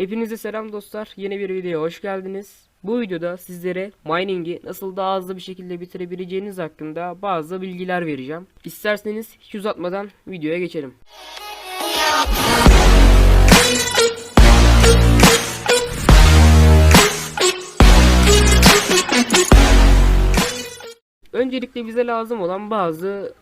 Hepinize selam dostlar. Yeni bir videoya hoş geldiniz. Bu videoda sizlere mining'i nasıl daha hızlı bir şekilde bitirebileceğiniz hakkında bazı bilgiler vereceğim. İsterseniz hiç uzatmadan videoya geçelim. Öncelikle bize lazım olan bazı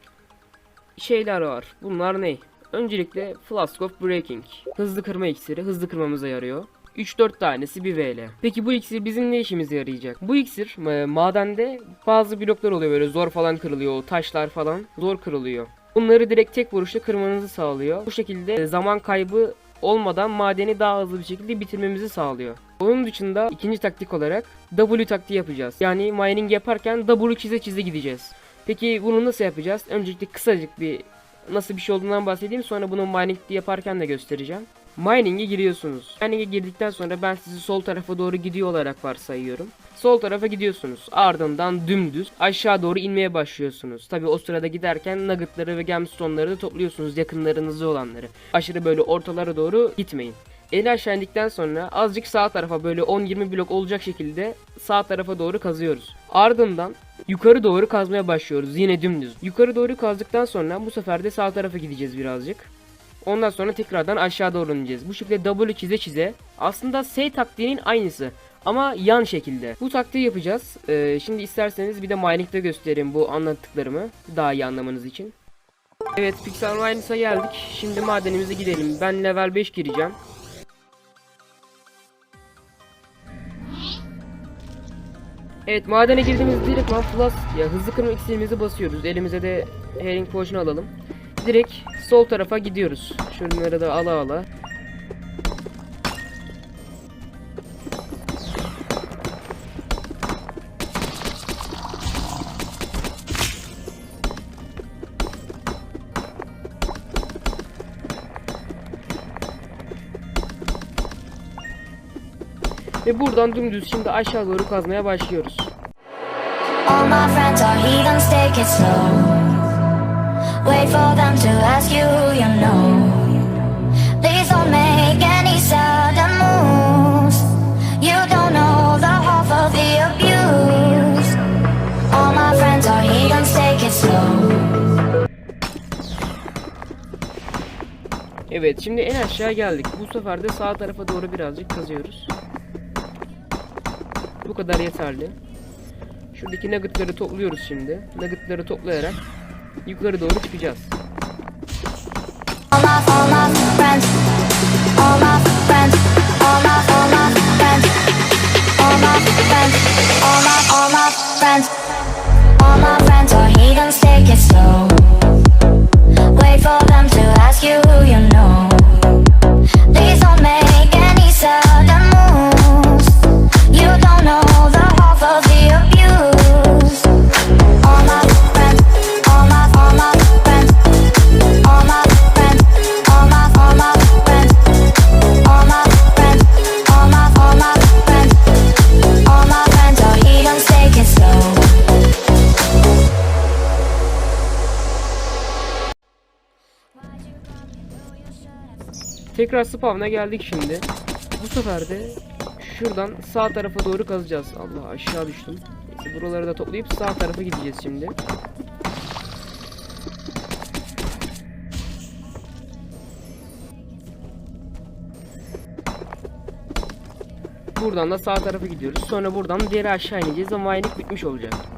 şeyler var. Bunlar ne? Öncelikle Flask of Breaking. Hızlı kırma iksiri hızlı kırmamıza yarıyor. 3-4 tanesi bir VL. Peki bu iksir bizim ne işimize yarayacak? Bu iksir e, madende bazı bloklar oluyor böyle zor falan kırılıyor. Taşlar falan zor kırılıyor. Bunları direkt tek vuruşta kırmanızı sağlıyor. Bu şekilde e, zaman kaybı olmadan madeni daha hızlı bir şekilde bitirmemizi sağlıyor. Onun dışında ikinci taktik olarak W taktiği yapacağız. Yani mining yaparken W çize çize gideceğiz. Peki bunu nasıl yapacağız? Öncelikle kısacık bir nasıl bir şey olduğundan bahsedeyim sonra bunu mining yaparken de göstereceğim. Mining'e giriyorsunuz. Mining'e girdikten sonra ben sizi sol tarafa doğru gidiyor olarak varsayıyorum. Sol tarafa gidiyorsunuz. Ardından dümdüz aşağı doğru inmeye başlıyorsunuz. Tabi o sırada giderken nuggetları ve gemstone'ları da topluyorsunuz yakınlarınızda olanları. Aşırı böyle ortalara doğru gitmeyin. En aşağı indikten sonra azıcık sağ tarafa böyle 10-20 blok olacak şekilde sağ tarafa doğru kazıyoruz. Ardından yukarı doğru kazmaya başlıyoruz yine dümdüz. Yukarı doğru kazdıktan sonra bu sefer de sağ tarafa gideceğiz birazcık. Ondan sonra tekrardan aşağı doğru ineceğiz. Bu şekilde W çize çize. Aslında S taktiğinin aynısı. Ama yan şekilde. Bu taktiği yapacağız. Ee, şimdi isterseniz bir de mining'de göstereyim bu anlattıklarımı. Daha iyi anlamanız için. Evet Pixel Minings'a geldik. Şimdi madenimize gidelim. Ben level 5 gireceğim. Evet madene girdiğimiz direkt lan plus ya hızlı kırma iksirimizi basıyoruz. Elimize de Herring Potion alalım. Direkt sol tarafa gidiyoruz. Şunları da ala ala. Ve buradan dümdüz şimdi aşağı doğru kazmaya başlıyoruz. All my friends are heathens, take it slow. Wait for them to ask you who you know. Please don't make any sudden moves. You don't know the half of the abuse. All my friends are heathens, take it slow. Evet şimdi en aşağı geldik. Bu sefer de sağ tarafa doğru birazcık kazıyoruz. Bu kadar yeterli. Şuradaki nuggetları topluyoruz şimdi. Nuggetları toplayarak yukarı doğru çıkacağız. Tekrar spawn'a geldik şimdi. Bu sefer de şuradan sağ tarafa doğru kazacağız. Allah aşağı düştüm. Neyse buraları da toplayıp sağ tarafa gideceğiz şimdi. Buradan da sağ tarafa gidiyoruz. Sonra buradan geri aşağı ineceğiz ama mining bitmiş olacak.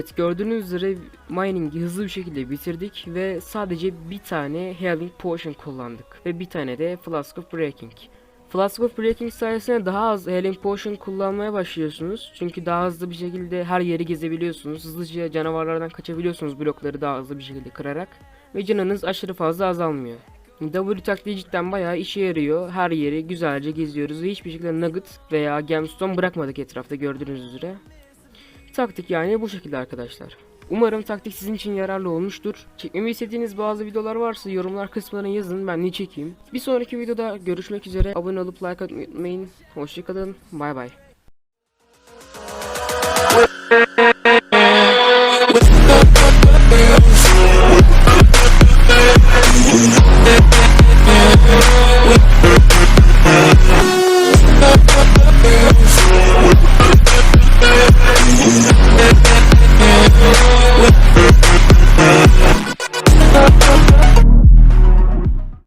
Evet gördüğünüz üzere mining'i hızlı bir şekilde bitirdik ve sadece bir tane Healing Potion kullandık ve bir tane de Flask of Breaking. Flask of Breaking sayesinde daha az Healing Potion kullanmaya başlıyorsunuz. Çünkü daha hızlı bir şekilde her yeri gezebiliyorsunuz. Hızlıca canavarlardan kaçabiliyorsunuz blokları daha hızlı bir şekilde kırarak. Ve canınız aşırı fazla azalmıyor. W taktiği cidden bayağı işe yarıyor. Her yeri güzelce geziyoruz ve hiçbir şekilde nugget veya gemstone bırakmadık etrafta gördüğünüz üzere. Taktik yani bu şekilde arkadaşlar. Umarım taktik sizin için yararlı olmuştur. Çekmemi istediğiniz bazı videolar varsa yorumlar kısmına yazın ben ne çekeyim. Bir sonraki videoda görüşmek üzere. Abone olup like atmayı unutmayın. Hoşçakalın. Bay bay.